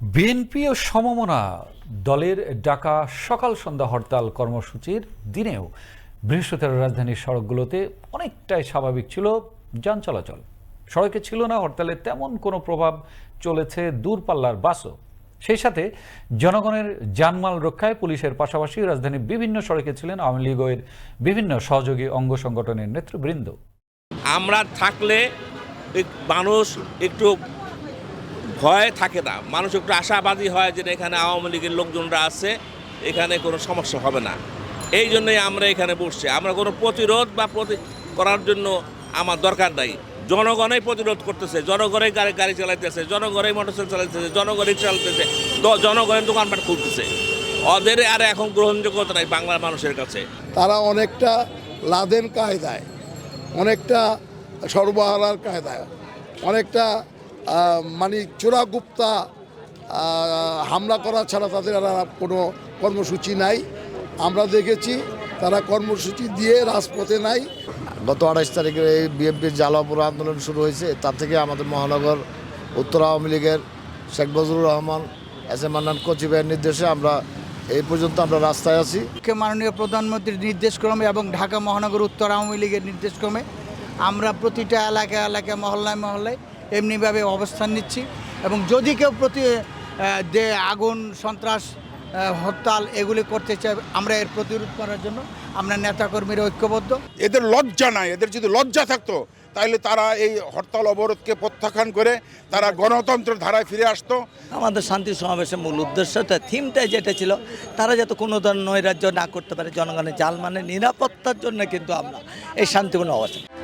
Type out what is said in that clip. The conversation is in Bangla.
বিএনপি ও সমমনা দলের ডাকা সকাল সন্ধ্যা হরতাল কর্মসূচির দিনেও বৃহস্পতিবার রাজধানীর সড়কগুলোতে অনেকটাই স্বাভাবিক ছিল যান চলাচল। সড়কে ছিল না হরতালের তেমন কোনো প্রভাব চলেছে দূরপাল্লার বাসও। সেই সাথে জনগণের জানমাল রক্ষায় পুলিশের পাশাপাশি রাজধানীর বিভিন্ন সড়কে ছিলেন আওয়ামী লীগের বিভিন্ন সহযোগী অঙ্গ সংগঠনের নেতৃবৃন্দ। আমরা থাকলে মানুষ একটু ভয় থাকে না। মানুষ একটু আশাবাদী হয় যে এখানে আওয়ামী লীগের লোকজনরা আছে, এখানে কোনো সমস্যা হবে না। এই জন্যই আমরা এখানে বসছি। আমরা কোনো প্রতিরোধ বা প্রতি করার জন্য আমার দরকার নাই। জনগণই প্রতিরোধ করতেছে, জনগণই গাড়ি গাড়ি চালাইতেছে, জনগণই মোটরসাইকেল চালাইতেছে, জনগণই চালাইতেছে, দ- জনগণের দোকানপাট খুলতেছে। ওদের আর এখন গ্রহণযোগ্যতা নাই বাংলার মানুষের কাছে। তারা অনেকটা লাদেন কায়দায়, অনেকটা সর্বহারার কায়দায়, অনেকটা মানে চোরাগুপ্তা আহ, হামলা করা ছাড়া তাদের আর কোনো কর্মসূচি নাই। আমরা দেখেছি তারা কর্মসূচি দিয়ে রাজপথে নাই। গত আঠাশ তারিখে এই বিএনপির জালাপুর আন্দোলন শুরু হয়েছে। তার থেকে আমাদের মহানগর উত্তর আওয়ামী লীগের শেখ বজরুর রহমান এস এম মান্নান কচিবের নির্দেশে আমরা এই পর্যন্ত আমরা রাস্তায় আছি। মাননীয় প্রধানমন্ত্রীর নির্দেশক্রমে এবং ঢাকা মহানগর উত্তর আওয়ামী লীগের নির্দেশক্রমে আমরা প্রতিটা এলাকা এলাকা মহল্লায় মহল্লায় এমনিভাবে অবস্থান নিচ্ছি। এবং যদি কেউ প্রতি যে আগুন সন্ত্রাস হরতাল এগুলি করতে চাই আমরা এর প্রতিরোধ করার জন্য আমরা নেতাকর্মীরা ঐক্যবদ্ধ। এদের লজ্জা নাই। এদের যদি লজ্জা থাকতো তাহলে তারা এই হরতাল অবরোধকে প্রত্যাখ্যান করে তারা গণতন্ত্রের ধারায় ফিরে আসতো। আমাদের শান্তি সমাবেশের মূল উদ্দেশ্যটা থিমটাই যেটা ছিল তারা যাতে কোনো ধরনের নৈরাজ্য না করতে পারে জনগণের জাল মানে নিরাপত্তার জন্য কিন্তু আমরা এই শান্তিপূর্ণ অবস্থান